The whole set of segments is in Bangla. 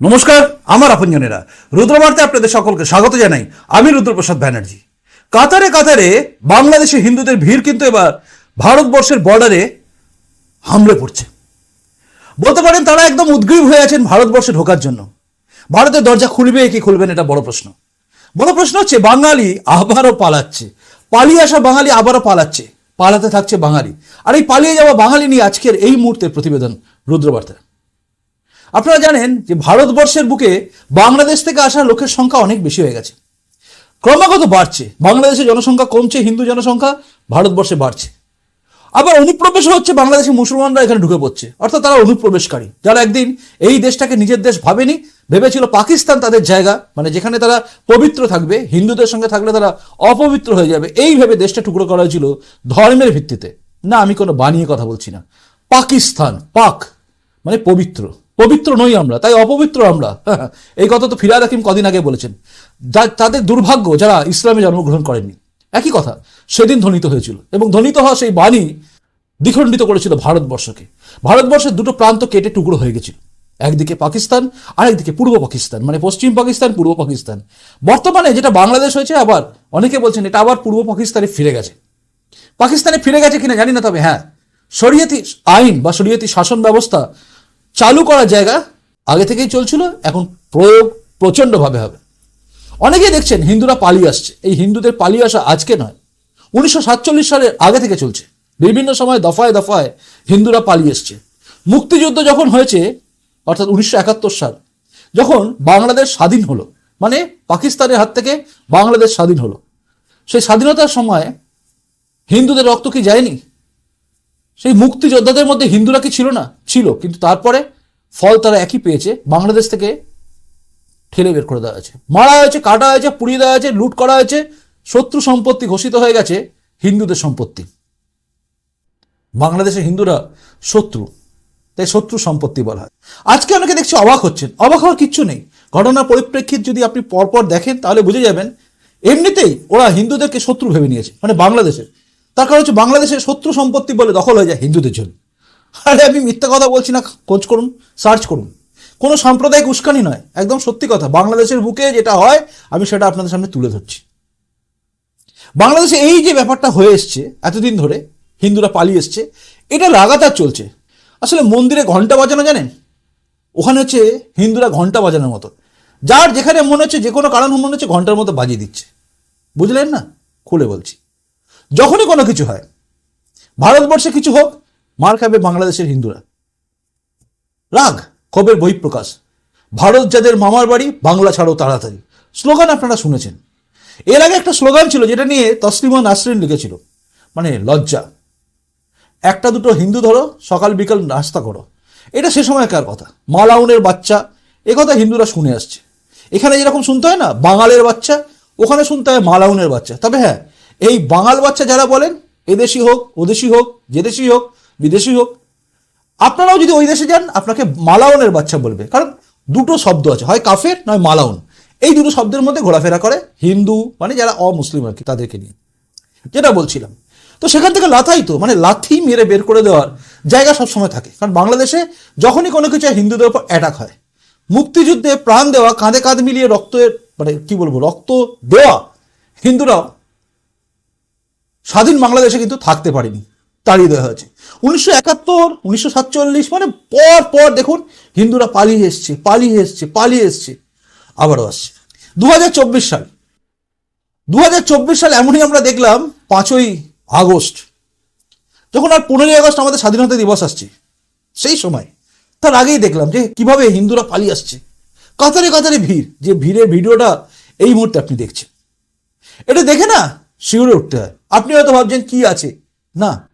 নমস্কার, আমার আপনজনেরা। রুদ্রবার্তে আপনাদের সকলকে স্বাগত জানাই। আমি রুদ্রপ্রসাদ ব্যানার্জি। কাতারে কাতারে বাংলাদেশে হিন্দুদের ভিড় কিন্তু এবার ভারতবর্ষের বর্ডারে হামলে পড়ছে। বলতে পারেন তারা একদম উদ্গ্রীব হয়ে আছেন ভারতবর্ষে ঢোকার জন্য। ভারতের দরজা খুলবে কি খুলবেন এটা বড় প্রশ্ন। বড় প্রশ্ন হচ্ছে, বাঙালি আবারও পালাচ্ছে। পালিয়ে আসা বাঙালি আবারও পালাচ্ছে। পালাতে থাকছে বাঙালি। আর এই পালিয়ে যাওয়া বাঙালি নিয়ে আজকের এই মুহূর্তের প্রতিবেদন রুদ্রবার্তা আপনারা জানেন যে ভারতবর্ষের বুকে বাংলাদেশ থেকে আসা লোকের সংখ্যা অনেক বেশি হয়ে গেছে। ক্রমাগত বাড়ছে। বাংলাদেশের জনসংখ্যা কমছে, হিন্দু জনসংখ্যা ভারতবর্ষে বাড়ছে। আবার অনুপ্রবেশ হচ্ছে বাংলাদেশের মুসলমানরা এখানে ঢুকে পড়ছে। অর্থাৎ তারা অনুপ্রবেশকারী। যারা একদিন এই দেশটাকে নিজের দেশ ভাবেনি, ভেবেছিল পাকিস্তান তাদের জায়গা মানে যেখানে তারা পবিত্র থাকবে, হিন্দুদের সঙ্গে থাকলে তারা অপবিত্র হয়ে যাবে। এই ভেবে দেশটা টুকরো করা হয়েছিল ধর্মের ভিত্তিতে। না, আমি কোনো বানিয়ে কথা বলছি না। পাকিস্তান, পাক মানে পবিত্র। পবিত্র নই আমরা, তাই অপবিত্র আমরা। এই কথা তো ফিরাদ হাকিম কদিন আগে বলেছেন। তাদের দুর্ভাগ্য যারা ইসলামে জন্মগ্রহণ করেননি। একই কথা, সেদিন ধ্বনিত হয়েছিল এবং ধ্বনিত হওয়া সেই বাণী দ্বিখণ্ডিত করেছিল ভারতবর্ষকে। ভারতবর্ষের দুটো প্রান্ত কেটে টুকরো হয়ে গেছিল। একদিকে পাকিস্তান আর একদিকে পূর্ব পাকিস্তান মানে পশ্চিম পাকিস্তান, পূর্ব পাকিস্তান। বর্তমানে যেটা বাংলাদেশ হয়েছে, আবার অনেকে বলছেন এটা আবার পূর্ব পাকিস্তানে ফিরে গেছে। পাকিস্তানে ফিরে গেছে কিনা জানি না, তবে হ্যাঁ শরীয়তি আইন বা শরীয়তি শাসন ব্যবস্থা চালু করার জায়গা আগে থেকেই চলছিল, এখন প্রয়োগ প্রচণ্ডভাবে হবে। অনেকেই দেখছেন হিন্দুরা পালিয়ে আসছে। এই হিন্দুদের পালিয়ে আসা আজকে নয়, উনিশশো সাতচল্লিশ সালের আগে থেকে চলছে। বিভিন্ন সময় দফায় দফায় হিন্দুরা পালিয়ে এসছে। মুক্তিযুদ্ধ যখন হয়েছে, অর্থাৎ উনিশশো একাত্তর সাল, যখন বাংলাদেশ স্বাধীন হলো মানে পাকিস্তানের হাত থেকে বাংলাদেশ স্বাধীন হলো, সেই স্বাধীনতার সময় হিন্দুদের রক্ত কি যায়নি? সেই মুক্তিযোদ্ধাদের মধ্যে হিন্দুরা কি ছিল না? ছিল। কিন্তু তারপরে ফল তারা একই পেয়েছে। বাংলাদেশ থেকে ঠেলে বের করে দেওয়া হয়েছে। মারা হয়েছে, কাটা হয়েছে, পুড়িয়ে দেওয়া হয়েছে, লুট করা হয়েছে, শত্রু সম্পত্তি ঘোষিত হয়ে গেছে, হিন্দুদের সম্পত্তি। বাংলাদেশের হিন্দুরা শত্রু। তাই শত্রু সম্পত্তি বলা হয়। আজকে অনেকে দেখছি অবাক হচ্ছেন। অবাক হওয়ার কিচ্ছু নেই। ঘটনার পরিপ্রেক্ষিত যদি আপনি পরপর দেখেন, তাহলে বুঝে যাবেন, এমনিতেই ওরা হিন্দুদেরকে শত্রু ভেবে নিয়েছে। মানে বাংলাদেশের। তার কারণ হচ্ছে বাংলাদেশের শত্রু সম্পত্তি বলে দখল হয়ে যায় হিন্দুদের জন্য। আরে আমি মিথ্যা কথা বলছি না, খোঁজ করুন, সার্চ করুন। কোনো সাম্প্রদায়িক উস্কানি নয়, একদম সত্যি কথা। বাংলাদেশের বুকে যেটা হয়, আমি সেটা আপনাদের সামনে তুলে ধরছি। বাংলাদেশে এই যে ব্যাপারটা হয়ে এসছে, এতদিন ধরে হিন্দুরা পালিয়ে এসছে, এটা লাগাতার চলছে। আসলে মন্দিরে ঘণ্টা বাজানো জানেন? ওখানে হচ্ছে হিন্দুরা ঘণ্টা বাজানোর মতো। যার যেখানে মনে হচ্ছে যে কোনো কারণ মনে হচ্ছে ঘণ্টার মতো বাজিয়ে দিচ্ছে। বুঝলেন না? খুলে বলছি। যখনই কোনো কিছু হয়, ভারতবর্ষে কিছু হোক, মার খাবে বাংলাদেশের হিন্দুরা। রাগ, ক্ষোভের বহিঃপ্রকাশ। ভারত যাদের মামার বাড়ি, বাংলা ছাড়ো তাড়াতাড়ি। স্লোগান আপনারা শুনেছেন। এর আগে একটা স্লোগান ছিল যেটা নিয়ে তসলিমা নাসরিন লিখেছিল মানে লজ্জা। একটা দুটো হিন্দু ধরো, সকাল বিকাল নাস্তা করো। এটা সে সময়কার কথা। মালাউনের বাচ্চা, এ কথা হিন্দুরা শুনে আসছে। এখানে যেরকম শুনতে হয় না, বাঙালের বাচ্চা, ওখানে শুনতে হয় মালাউনের বাচ্চা। তবে হ্যাঁ এই বাঙাল বাচ্চা যারা বলেন এদেশি হোক ওদেশি হোক যেদেশি হোক বিদেশি হোক, আপনারাও যদি ওই দেশে যান, আপনাকে মালাউনের বাচ্চা বলবে। কারণ দুটো শব্দ আছে, হয় কাফের নয় মালাউন। এই দুটো শব্দের মধ্যে ঘোরাফেরা করে হিন্দু মানে যারা অমুসলিম আর কি, তাদেরকে নিয়ে। যেটা বলছিলাম। তো সেখান থেকে লাথাই তো মানে লাথি মেরে বের করে দেওয়ার জায়গা সবসময় থাকে। কারণ বাংলাদেশে যখনই কোনো কিছু হিন্দুদের উপর অ্যাটাক হয়, মুক্তিযুদ্ধে প্রাণ দেওয়া, কাঁধে কাঁধ মিলিয়ে রক্তের মানে কি বলব, রক্ত দেওয়া হিন্দুরাও স্বাধীন বাংলাদেশে কিন্তু থাকতে পারেনি, তাড়িয়ে দেওয়া হয়েছে। উনিশশো একাত্তর, উনিশশো সাতচল্লিশ মানে পর পর দেখুন, হিন্দুরা পালিয়ে এসছে পালিয়ে এসছে পালিয়ে এসছে, আবারও আসছে। দু হাজার চব্বিশ সাল দু হাজার চব্বিশ সাল এমনই আমরা দেখলাম পাঁচই আগস্ট, যখন আর পনেরোই আগস্ট আমাদের স্বাধীনতা দিবস আসছে, সেই সময়। তার আগেই দেখলাম যে কীভাবে হিন্দুরা পালিয়ে আসছে। কাতারে কাতারে ভিড়, যে ভিড়ের ভিডিওটা এই মুহূর্তে আপনি দেখছেন। এটা দেখে না শিউরে উঠতে হয়। আপনি হয়তো ভাবছেন, কি আছে? না।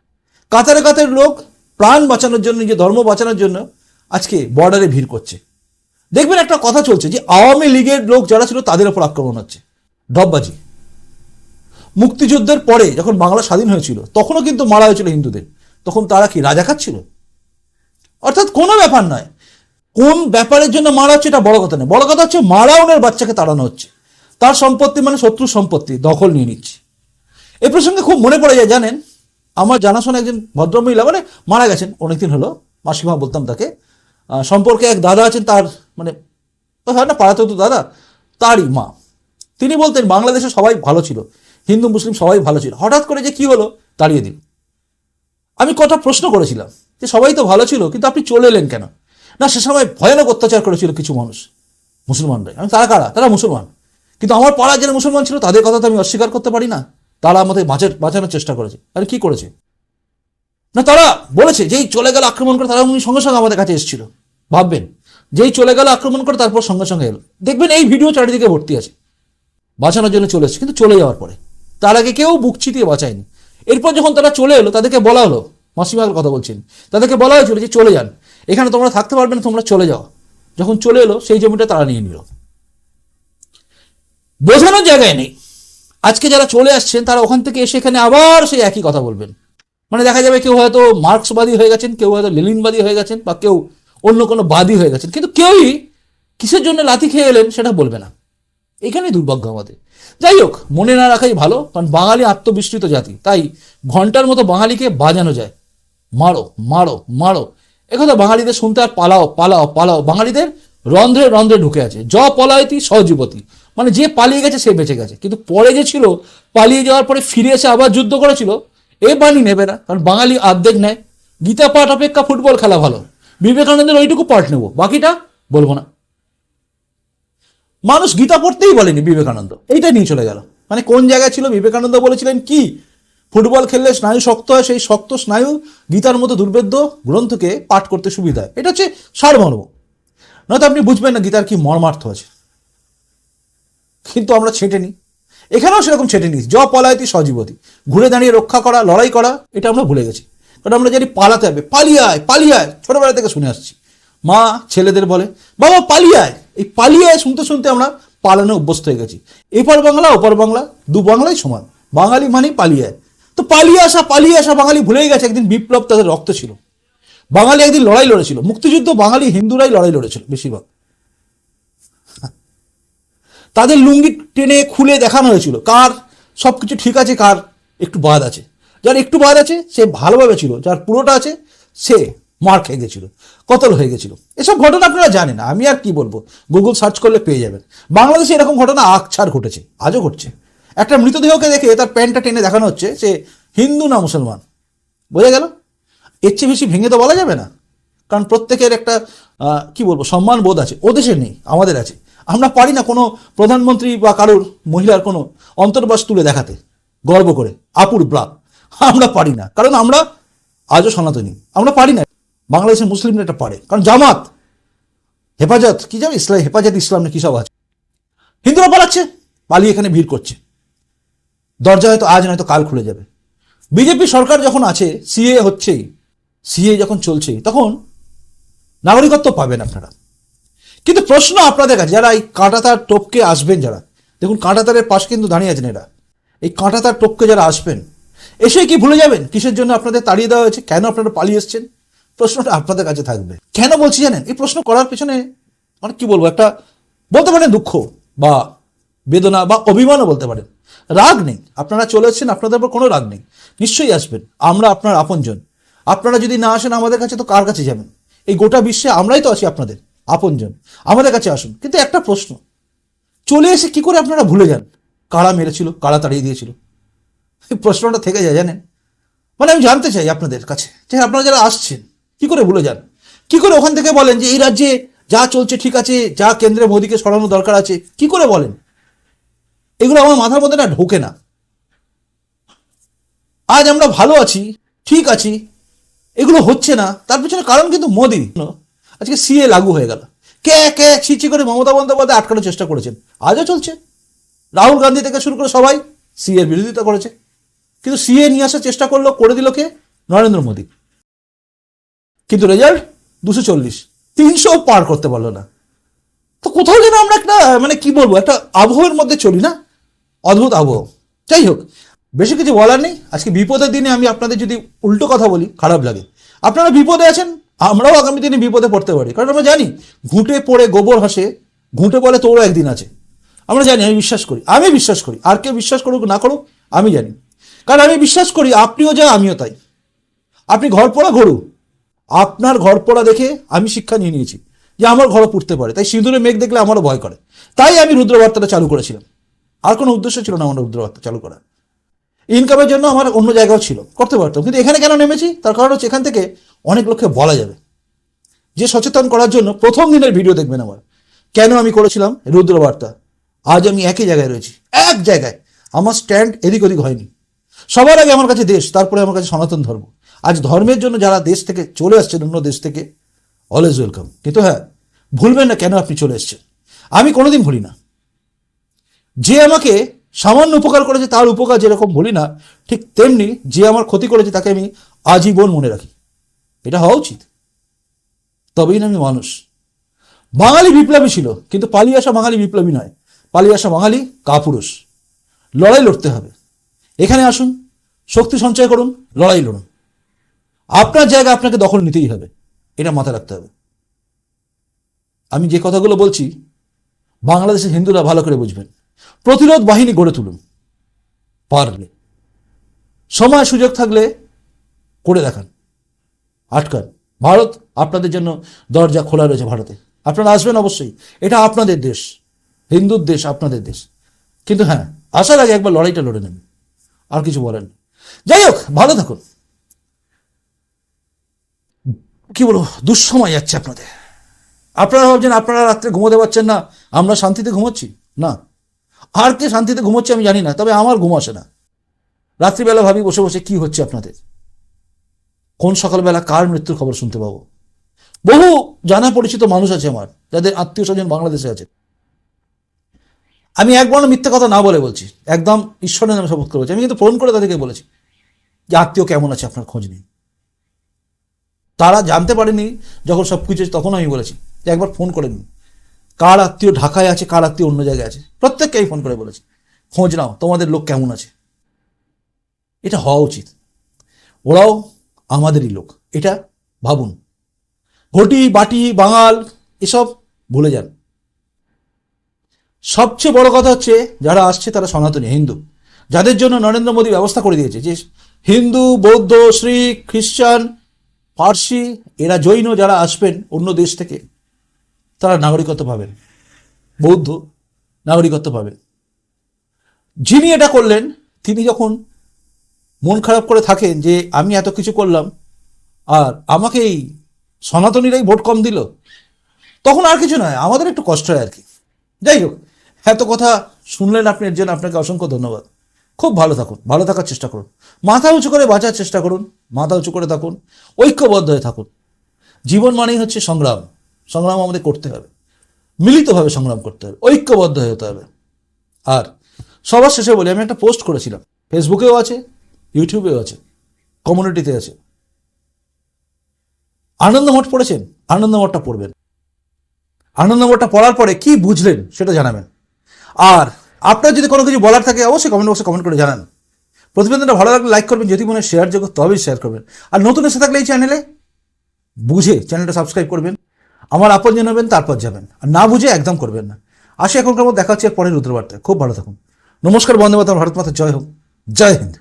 কাতারে কাতারে লোক প্রাণ বাঁচানোর জন্য যে ধর্ম বাঁচানোর জন্য আজকে বর্ডারে ভিড় করছে। দেখবেন একটা কথা চলছে যে, আওয়ামী লীগের লোক যারা ছিল, তাদের ওপর আক্রমণ হচ্ছে। ডববাজি মুক্তিযুদ্ধের পরে যখন বাংলা স্বাধীন হয়েছিল, তখনও কিন্তু মারা হয়েছিল হিন্দুদের। তখন তারা কি রাজা খাচ্ছিল? অর্থাৎ কোনো ব্যাপার নয়। কোন ব্যাপারের জন্য মারা হচ্ছে, এটা বড় কথা নয়। বড় কথা হচ্ছে, মারাউনের বাচ্চাকে তাড়ানো হচ্ছে। তার সম্পত্তি মানে শত্রু সম্পত্তি, দখল নিয়ে নিচ্ছে। এ প্রসঙ্গে খুব মনে পড়ে যায়, জানেন? আমার জানাশোনা একজন ভদ্রমহিলা মানে মারা গেছেন, অনেকদিন হলো, মাসিমা বলতাম তাকে। সম্পর্কে এক দাদা আছেন, তার মানে হয় না পাড়াতে তো দাদা, তারই মা। তিনি বলতেন, বাংলাদেশে সবাই ভালো ছিল, হিন্দু, মুসলিম সবাই ভালো ছিল। হঠাৎ করে যে কি হলো, তাড়িয়ে দিল। আমি কটা প্রশ্ন করেছিলাম, যে সবাই তো ভালো ছিল, কিন্তু আপনি চলে এলেন কেন? না, সে সময় ভয়ানক অত্যাচার করেছিল কিছু মানুষ, মুসলমানরাই। আমি, তারা কারা? তারা মুসলমান। কিন্তু আমার পাড়ার যারা মুসলমান ছিল, তাদের কথা তো আমি অস্বীকার করতে পারি না। তারা আমাদের বাঁচার, বাঁচানোর চেষ্টা করেছে। আরে কি করেছে? না, তারা বলেছে, যেই চলে গেল আক্রমণ করে তারা উনি সঙ্গে সঙ্গে আমাদের কাছে এসেছিল। ভাববেন, যেই চলে গেল আক্রমণ করে তারপর সঙ্গে সঙ্গে এলো। দেখবেন এই ভিডিও চারিদিকে ভর্তি আছে। বাঁচানোর জন্য চলে এসেছে, কিন্তু চলে যাওয়ার পরে। তার আগে কেউ বুক চিতিয়ে বাঁচায়নি। এরপর যখন তারা চলে এলো, তাদেরকে বলা হলো মাসিমার কথা বলছেন, তাদেরকে বলা হয়েছিল যে চলে যান। এখানে তোমরা থাকতে পারবে না, তোমরা চলে যাও। যখন চলে এলো, সেই জমিটা তারা নিয়ে নিল। বোঝানোর জায়গায় নেই। আজকে যারা চলে আসছেন, তারা ওখান থেকে এসে এখানে আবার সেই একই কথা বলবেন। মানে দেখা যাবে কেউ হয়তো মার্ক্সবাদী হয়ে গেছেন, কেউ হয়তো লেলিনবাদী হয়ে গেছেন বা কেউ অন্য কোনো বাদী হয়ে গেছেন। কিন্তু কেউই কিসের জন্য লাথি খেয়ে এলেন সেটা বলবে না। এখানেই দুর্ভাগ্য আমাদের। যাই হোক, মনে না রাখাই ভালো, কারণ বাঙালি আত্মবিস্মৃত জাতি। তাই ঘণ্টার মতো বাঙালিকে বাজানো যায়। মারো মারো মারো। একথা বাঙালিদের শুনতে আর পালাও পালাও পালাও। বাঙালিদের রন্ধ্রে রন্ধ্রে ঢুকে আছে। জ পলায়তি সহজীবতী মানে যে পালিয়ে গেছে সে বেঁচে গেছে। কিন্তু পরে যে ছিল, পালিয়ে যাওয়ার পরে ফিরে এসে আবার যুদ্ধ করেছিল, এ বাণী নেবে না। কারণ বাঙালি আর্ধেক নেয়। গীতা পাঠ অপেক্ষা ফুটবল খেলা ভালো। বিবেকানন্দের ওইটুকু পাঠ নেব। বাকিটা বলব না। মানুষ গীতা পড়তেই বলেনি বিবেকানন্দ। এইটা নিয়ে চলে গেল। মানে কোন জায়গায় ছিল? বিবেকানন্দ বলেছিলেন কি? ফুটবল খেললে স্নায়ু শক্ত হয়, সেই শক্ত স্নায়ু গীতার মতো দুর্বেদ্য গ্রন্থকে পাঠ করতে সুবিধা হয়। এটা হচ্ছে সারমর্ম। নয়তো আপনি বুঝবেন না গীতার কি মর্মার্থ আছে। কিন্তু আমরা ছেটে নিই এখানেও সেরকম ছেটে নিই জ পলায়তি, সজীবতি। ঘুরে দাঁড়িয়ে রক্ষা করা, লড়াই করা, এটা আমরা ভুলে গেছি। কারণ আমরা জানি পালাতে হবে। পালিয়ায় পালিয়ায় পালিয়ে ছোটবেলা থেকে শুনে আসছি। মা, ছেলেদের বলে, বাবা, পালিয়ে আয়। এই পালিয়ায় শুনতে শুনতে আমরা পালানো অভ্যস্ত হয়ে গেছি। এপার বাংলা, ওপার বাংলা, দু বাংলাই সমান। বাঙালি মানেই পালিয়ায় তো পালিয়ে আসা পালিয়ে আসা বাঙালি ভুলেই গেছে। একদিন বিপ্লব তাদের রক্ত ছিল। বাঙালি একদিন লড়াই লড়েছিল। মুক্তিযুদ্ধ বাঙালি, হিন্দুরাই লড়াই লড়েছিল বেশিরভাগ। তাদের লুঙ্গি টেনে খুলে দেখানো হয়েছিল। কার? সব কিছু ঠিক আছে, কার? একটু বাদ আছে। যার একটু বাদ আছে, সে ভালোভাবে ছিল। যার পুরোটা আছে, সে মার খেয়ে গেছিল, কতল হয়ে গেছিল। এসব ঘটনা আপনারা জানেন, আমি আর কি বলব? গুগল সার্চ করলে পেয়ে যাবেন। বাংলাদেশে এরকম ঘটনা আকছার ঘটেছে, আজও ঘটছে। একটা মৃতদেহকে দেখে তার প্যান্টটা টেনে দেখানো হচ্ছে, সে হিন্দু না মুসলমান? বোঝা গেল? এর চেয়ে বেশি ভেঙে তো বলা যাবে না। কারণ প্রত্যেকের একটা কি বলব সম্মান বোধ আছে। ও নেই, আমাদের আছে। আমরা পারি না কোনো প্রধানমন্ত্রী বা কারোর মহিলার কোনো অন্তর্বাস তুলে দেখাতে, গর্ব করে, আপুর ব্লা আমরা পারি না, কারণ আমরা আজও সনাতনী। আমরা পারি না। বাংলাদেশের মুসলিমরা এটা পারে। কারণ জামাত, হেফাজত, কি যাবে ইসলাম, হেফাজত ইসলাম না কি সব আছে। হিন্দুরা পালাচ্ছে, পালিয়ে এখানে ভিড় করছে। দরজা হয়তো আজ নয়তো কাল খুলে যাবে। বিজেপি সরকার যখন আছে, সিএ হচ্ছেই, সিএ যখন চলছেই, তখন নাগরিকত্ব পাবেন আপনারা। কিন্তু প্রশ্ন আপনাদের কাছে, যারা এই কাঁটাতার টপকে আসবেন যারা, দেখুন কাঁটাতারের পাশ কিন্তু দাঁড়িয়ে আছেন এরা। এই কাঁটাতার টপকে যারা আসবেন, এসে কি ভুলে যাবেন? কিসের জন্য আপনাদের তাড়িয়ে দেওয়া হয়েছে? কেন আপনারা পালিয়ে এসছেন? প্রশ্নটা আপনাদের কাছে থাকবে। কেন বলছি জানেন? এই প্রশ্ন করার পেছনে মানে কি বলব? একটা বলতে পারেন দুঃখ বা বেদনা বা অভিমানও বলতে পারেন। রাগ নেই। আপনারা চলে এসেছেন, আপনাদের উপর কোনো রাগ নেই। নিশ্চয়ই আসবেন। আমরা আপনার আপনজন। আপনারা যদি না আসেন আমাদের কাছে, তো কার কাছে যাবেন? এই গোটা বিশ্বে আমরাই তো আছি আপনাদের। আপনজন। আমাদের কাছে আসুন। কিন্তু একটা প্রশ্ন। চলে এসে কি করে আপনারা ভুলে যান? কারা মেরেছিল? কারা তাড়িয়ে দিয়েছিল? এই প্রশ্নটা থেকে যায়, জানেন? মানে আমি জানতে চাই আপনাদের কাছে যে আপনারা যারা আসছেন, কি করে ভুলে যান? কি করে ওখান থেকে বলেন যে এই রাজ্যে যা চলছে ঠিক আছে, যা কেন্দ্রে মোদীকে সরানো দরকার আছে, কি করে বলেন? এগুলো আমার মাথার মধ্যে না ঢোকে না। আজ আমরা ভালো আছি, ঠিক আছি, এগুলো হচ্ছে না, তার পিছনে কারণ কিন্তু মোদি। আজকে সিএ লাগু হয়ে গেল। কে কে ছিচি করে মমতা বন্দ্যোপাধ্যায় আটকানোর চেষ্টা করেছেন, আজও চলছে। রাহুল গান্ধী থেকে শুরু করে সবাই সিএ বিরোধিতা করেছে। কিন্তু সিএ নিয়ে আসার চেষ্টা করল, করে দিল কে? নরেন্দ্র মোদী। কিন্তু রেজাল্ট দুশো চল্লিশ, তিনশো পার করতে পারল না। তো কোথাও যেন আমরা একটা মানে কি বলব, একটা আবহাওয়ার মধ্যে চলি না? অদ্ভুত আবহাওয়া যাই হোক, বেশি কিছু বলার নেই। আজকে বিপদের দিনে আমি আপনাদের যদি উল্টো কথা বলি, খারাপ লাগে। আপনারা বিপদে আছেন আমরাও আগামী দিনে বিপদে পড়তে পারি। কারণ আমরা জানি, ঘুঁটে পড়ে গোবর হাসে ঘুঁটে বলে তোরও একদিন আছে। আমরা জানি, আমি বিশ্বাস করি। আমি বিশ্বাস করি। আর কেউ বিশ্বাস করুক না করুক, আমি জানি। কারণ আমি বিশ্বাস করি, আপনিও যা, আমিও তাই। আপনি ঘর পড়া ঘরু আপনার ঘর পড়া দেখে আমি শিক্ষা নিয়ে নিয়েছি যে আমার ঘরও পুড়তে পারে। তাই সিঁদুরে মেঘ দেখলে আমারও ভয় করে। তাই আমি রুদ্রবার্তাটা চালু করেছিলাম। আর কোনো উদ্দেশ্য ছিল না আমার রুদ্রবার্তা চালু করা ইনকামের জন্য আমার অন্য জায়গাও ছিল। করতে পারতাম। কিন্তু এখানে কেন নেমেছি? তার কারণ হচ্ছে এখান থেকে অনেক লোককে বলা যাবে। যে সচেতন করার জন্য প্রথম দিনের ভিডিও দেখবেন আমার। কেন আমি করেছিলাম? রুদ্রবার্তা আজ আমি একই জায়গায় রয়েছি। এক জায়গায়। আমার স্ট্যান্ড এদিক ওদিক হয়নি। সবার আগে আমার কাছে দেশ, তারপরে আমার কাছে সনাতন ধর্ম। আজ ধর্মের জন্য যারা দেশ থেকে চলে আসছেন, অন্য দেশ থেকে অলওয়েজ ওয়েলকাম কিন্তু হ্যাঁ ভুলবেন না কেন আপনি চলে এসছেন। আমি কোনোদিন ভুলি না। যে আমাকে সামান্য উপকার করেছে, তার উপকার যেরকম বলি না, ঠিক তেমনি যে আমার ক্ষতি করেছে, তাকে আমি আজীবন মনে রাখি। এটা হওয়া উচিত। তবেই না আমি মানুষ। বাঙালি বিপ্লবী ছিল, কিন্তু পালিয়ে আসা বাঙালি বিপ্লবী নয়। পালিয়ে আসা বাঙালি কাপুরুষ। লড়াই লড়তে হবে। এখানে আসুন, শক্তি সঞ্চয় করুন, লড়াই লড়ুন। আপনার জায়গা আপনাকে দখল নিতেই হবে। এটা মাথায় রাখতে হবে। আমি যে কথাগুলো বলছি, বাংলাদেশের হিন্দুরা ভালো করে বুঝবেন। প্রতিরোধ বাহিনী গড়ে তুলুন। পারলে। সময় সুযোগ থাকলে করে দেখান। আটকান। ভারত আপনাদের জন্য দরজা খোলা রয়েছে ভারতে। আপনারা আসবেন অবশ্যই। এটা আপনাদের দেশ। হিন্দুর দেশ আপনাদের দেশ। কিন্তু হ্যাঁ আসার আগে একবার লড়াইটা লড়ে নেন। আর কিছু বলেন। যাই হোক, ভালো থাকুন। কি বলব, দুঃসময় যাচ্ছে আপনাদের। আপনারা ভাবছেন, আপনারা রাত্রে ঘুমোতে পারছেন না। আমরা শান্তিতে ঘুমোচ্ছি? না। আর কে শান্তিতে ঘুমোচ্ছে আমি জানি না, তবে আমার ঘুম আসে না। রাত্রিবেলা ভাবি বসে বসে কি হচ্ছে আপনাদের? কোন সকালবেলা কার মৃত্যুর খবর শুনতে পাবো? বহু জানা পরিচিত মানুষ আছে আমার, যাদের আত্মীয় স্বজন বাংলাদেশে আছে। আমি একবার মিথ্যে কথা না বলে বলছি, একদম ঈশ্বরের নামে শপথ করে আমি কিন্তু ফোন করে তাদেরকে বলেছি যে আত্মীয় কেমন আছে, আপনার খোঁজ নেই তারা জানতে পারেনি, যখন সব কিছু তখন আমি বলেছি যে একবার ফোন করে নিন। কার আত্মীয় ঢাকায় আছে, কার আত্মীয় অন্য জায়গায় আছে? প্রত্যেককেই ফোন করে বলেছি, খোঁজ নাও, তোমাদের লোক কেমন আছে? এটা হওয়া উচিত। ওরাও আমাদেরই লোক। এটা ভাবুন। ঘটি, বাটি, বাঙাল, এসব ভুলে যান। সবচেয়ে বড় কথা হচ্ছে, যারা আসছে তারা সনাতনী, হিন্দু। যাদের জন্য নরেন্দ্র মোদী ব্যবস্থা করে দিয়েছে, যে হিন্দু, বৌদ্ধ শিখ খ্রিস্টান, পার্সি, এরা জৈন যারা আসবেন অন্য দেশ থেকে, তারা নাগরিকত্ব পাবেন। বৌদ্ধ নাগরিকত্ব পাবেন। যিনি এটা করলেন, তিনি যখন মন খারাপ করে থাকেন যে আমি এত কিছু করলাম, আর আমাকে এই সনাতনীরাই ভোট কম দিল, তখন আর কিছু নয়, আমাদের একটু কষ্ট হয় আর কি। যাই হোক, এত কথা শুনলেন আপনি, এর জন্য আপনাকে অসংখ্য ধন্যবাদ। খুব ভালো থাকুন, ভালো থাকার চেষ্টা করুন। মাথা উঁচু করে বাঁচার চেষ্টা করুন, মাথা উঁচু করে থাকুন, ঐক্যবদ্ধ হয়ে থাকুন। জীবন মানেই হচ্ছে সংগ্রাম সংগ্রাম আমাদের করতে হবে, মিলিতভাবে সংগ্রাম করতে হবে, ঐক্যবদ্ধ হয়ে হতে হবে। আর সবার শেষে বলি, আমি একটা পোস্ট করেছিলাম, ফেসবুকেও আছে ইউটিউবেও আছে কমিউনিটিতে আছে। আনন্দমঠ পড়েছেন আনন্দমঠটা পড়বেন। আনন্দমঠটা পড়ার পরে কি বুঝলেন সেটা জানাবেন। আর আপনার যদি কোনো কিছু বলার থাকে, অবশ্যই কমেন্ট বক্সে কমেন্ট করে জানান। প্রতিবেদনটা ভালো লাগলে লাইক করবেন, যদি মনে শেয়ার যোগ্য, তবেই শেয়ার করবেন। আর নতুন এসে থাকলে এই চ্যানেলে বুঝে চ্যানেলটা সাবস্ক্রাইব করবেন। আমার আপন জানাবেন তারপর যাবেন। আর না বুঝে একদম করবেন না। আসি এখনকার মতো, দেখা হচ্ছে পরের রুদ্রবার্তায়। খুব ভালো থাকুন। নমস্কার বন্দে মাতা ভারত মাতা, জয় হোক। জয় হিন্দ।